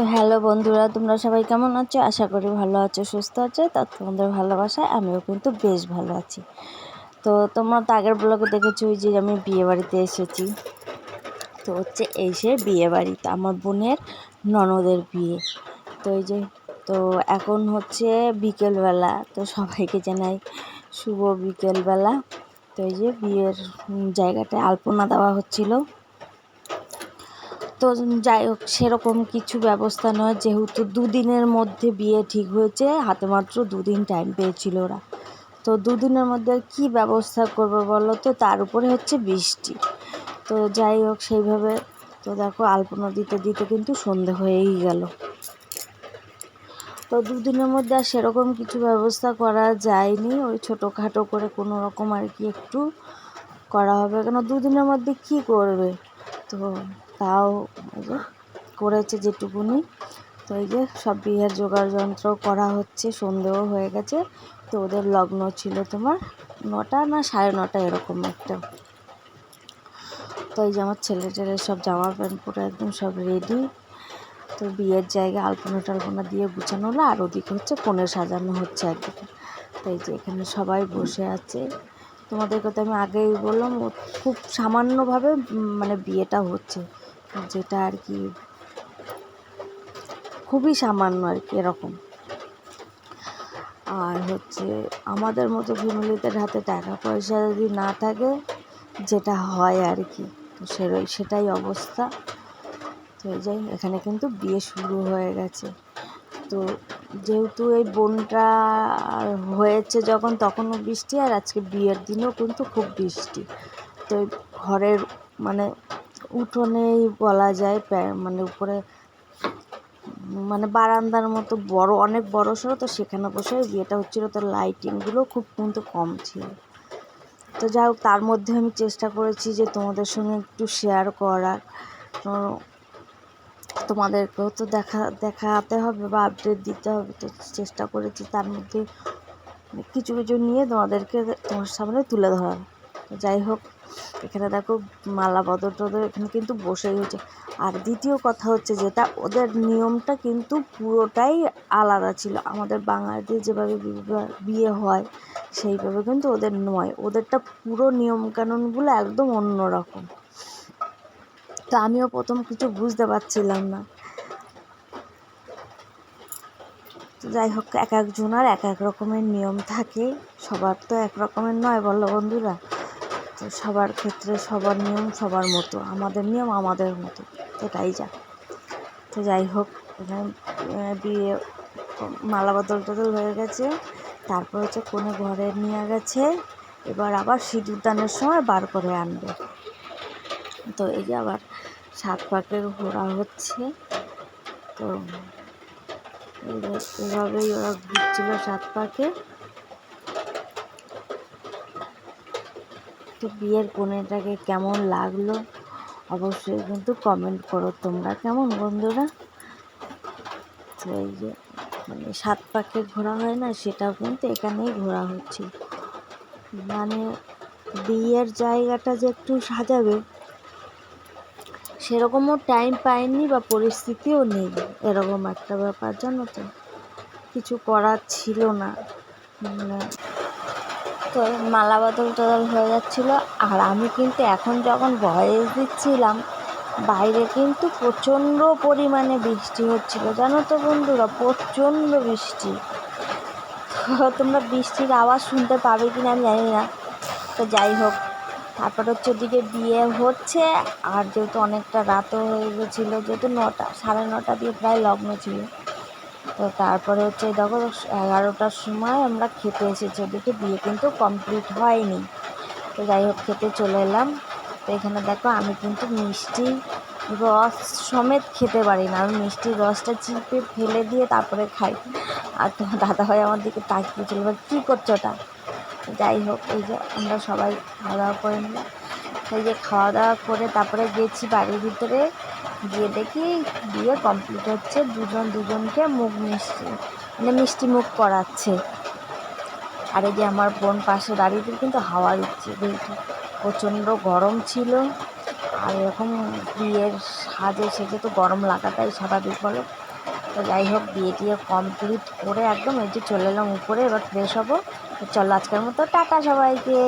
তো হ্যালো বন্ধুরা, তোমরা সবাই কেমন আছো? আশা করি ভালো আছো, সুস্থ আছো। তা তোমাদের ভালোবাসায় আমিও কিন্তু বেশ ভালো আছি। তো তোমরা তো আগের ব্লগে দেখেছ যে আমি বিয়ে বাড়িতে এসেছি। তো হচ্ছে এই সে বিয়ে বাড়িতে আমার বোনের ননদের বিয়ে। তো এই যে, তো এখন হচ্ছে বিকেলবেলা, তো সবাইকে জানাই শুভ বিকেলবেলা। তো এই যে বিয়ের জায়গাটায় আলপনা দেওয়া হচ্ছিল। তো যাই হোক, সেরকম কিছু ব্যবস্থা নয়, যেহেতু দুদিনের মধ্যে বিয়ে ঠিক হয়েছে, হাতে মাত্র দুদিন টাইম পেয়েছিল ওরা। তো দুদিনের মধ্যে আর কী ব্যবস্থা করবে বলো তো? তার উপরে হচ্ছে বৃষ্টি। তো যাই হোক, সেইভাবে তো দেখো, আলপনা দিতে দিতে কিন্তু সন্ধে হয়েই গেল। তো দুদিনের মধ্যে আর সেরকম কিছু ব্যবস্থা করা যায়নি। ওই ছোটোখাটো করে কোনো রকম আর কি একটু করা হবে। কেন, দুদিনের মধ্যে কী করবে? তো তাও করেছে যেটুকুনি। তো এই যে সব বিয়ের জোগাড় যন্ত্র করা হচ্ছে, সন্ধেও হয়ে গেছে। তো ওদের লগ্ন ছিল তোমার নটা না সাড়ে নটা এরকম একটা। তো এই যে আমার ছেলে টেলে সব জামা প্যান্ট পরে একদম সব রেডি তো বিয়ের জায়গায় আলপনা টালপনা দিয়ে গুছানো হলো, আর ওদিকে হচ্ছে কোণে সাজানো হচ্ছে একদিকে। তো এই যে এখানে সবাই বসে আছে। তোমাদেরকে তো আমি আগেই বললাম খুব সামান্যভাবে মানে বিয়েটা হচ্ছে। যেটা আর কি খুবই সামান্য আর কি এরকম। আর হচ্ছে আমাদের মতো ফ্যামিলিদের হাতে টাকা পয়সা যদি না থাকে, যেটা হয় আর কি, তো সেটাই অবস্থা। তো যাই এখানে কিন্তু বিয়ে শুরু হয়ে গেছে। তো যেহেতু এই বোনটা হয়েছে যখন, তখনও বৃষ্টি, আর আজকে বিয়ের দিনেও কিন্তু খুব বৃষ্টি। তো ঘরের মানে উঠোনেই বলা যায় মানে উপরে মানে বারান্দার মতো বড়, অনেক বড় সড়ো, তো সেখানে বসে বিয়েটা হচ্ছিল, তো লাইটিংগুলো খুব কিন্তু কম ছিল। তো যাই হোক, তার মধ্যে আমি চেষ্টা করেছি যে তোমাদের সঙ্গে একটু শেয়ার করার। তোমাদেরকেও তো দেখা, দেখাতে হবে বা আপডেট দিতে হবে, তো চেষ্টা করেছি তার মধ্যে কিছু কিছু নিয়ে তোমাদেরকে তোমার সামনে তুলে ধরার। যাই হোক এখানে দেখো মালা বদর টদর এখানে কিন্তু বসেই হচ্ছে আর দ্বিতীয় কথা হচ্ছে যেটা, ওদের নিয়মটা কিন্তু পুরোটাই আলাদা ছিল। আমাদের বাঙালিদের যেভাবে বিয়ে হয়, সেইভাবে কিন্তু ওদের নয়। ওদেরটা পুরো নিয়মকানুনগুলো একদম অন্য রকম তো আমিও প্রথম কিছু বুঝতে পারছিলাম না। যাই হোক, এক একজনের এক এক রকমের নিয়ম থাকে। সবার তো এক রকমের নয় বলো বন্ধুরা। তো সবার ক্ষেত্রে সবার নিয়ম সবার মতো, আমাদের নিয়ম আমাদের মতো এটাই যা। তো যাই হোক, এখানে বিয়ে মালা বদল টদল হয়ে গেছে। তারপর হচ্ছে কোনো ঘরে নিয়ে গেছে। এবার আবার সিঁদুর দানের সময় বার করে আনবে। তো এই যে আবার সাত পাকের ঘোরা হচ্ছে। তো এভাবেই ওরা ঘুরছিল সাত পাকে। তো বিয়ের কোণেটাকে কেমন লাগল অবশ্যই কিন্তু কমেন্ট করো তোমরা। কেমন বন্ধুরা? তো এই যে মানে সাত পাকে ঘোরা হয় না, সেটাও কিন্তু এখানেই ঘোরা হচ্ছে। মানে বিয়ের জায়গাটা যে একটু সাজাবে, সেরকমও টাইম পায়নি বা পরিস্থিতিও নেই, এরকম একটা ব্যাপার, জানো তো? কিছু করার ছিল না। মানে তো মালা বদল টদল হয়ে যাচ্ছিল। আর আমি কিন্তু এখন যখন ভয়েস দিচ্ছিলাম, বাইরে কিন্তু প্রচণ্ড পরিমাণে বৃষ্টি হচ্ছিল। জানো তো বন্ধুরা, প্রচণ্ড বৃষ্টি। তোমরা বৃষ্টির আওয়াজ শুনতে পাবে কি না আমি জানি না। তো যাই হোক, তারপর হচ্ছে ওদিকে বিয়ে হচ্ছে। আর যেহেতু অনেকটা রাতও হয়ে গেছিল, যেহেতু নটা, সাড়ে নটা দিয়ে প্রায় লগ্ন ছিল। তো তারপরে হচ্ছে দেখো, এগারোটার সময় আমরা খেতে এসেছি ওদিকে, বিয়ে কিন্তু কমপ্লিট হয়নি। তো যাই হোক, খেতে চলে এলাম। তো এখানে দেখো, আমি কিন্তু মিষ্টি রস সমেত খেতে পারি না। আমি মিষ্টির রসটা চিপে ফেলে দিয়ে তারপরে খাই। আর তোমার দাদাভাই আমার দিকে তাকিয়ে এবার কী করছ ওটা? যাই হোক, এই যে আমরা সবাই খাওয়া দাওয়া করে নিলাম। এই যে খাওয়া দাওয়া করে তারপরে গেছি বাড়ির ভিতরে। গিয়ে দেখি বিয়ে কমপ্লিট হচ্ছে, দুজন দুজনকে মুখ মিষ্টি মানে মিষ্টি মুখ করাচ্ছে। আর এই যে আমার বোন পাশে দাঁড়িয়ে কিন্তু হাওয়া দিচ্ছে। যেহেতু প্রচণ্ড গরম ছিল। আর এরকম বিয়ের সাজে সেজে তো গরম লাগাটাই স্বাভাবিক বলো। তো যাই হোক, বিয়ে টিয়ে কমপ্লিট করে একদম এই যে চলে এলাম উপরে, এবার ফ্রেশ হব। চলো আজকের মতো, টাটা সবাইকে।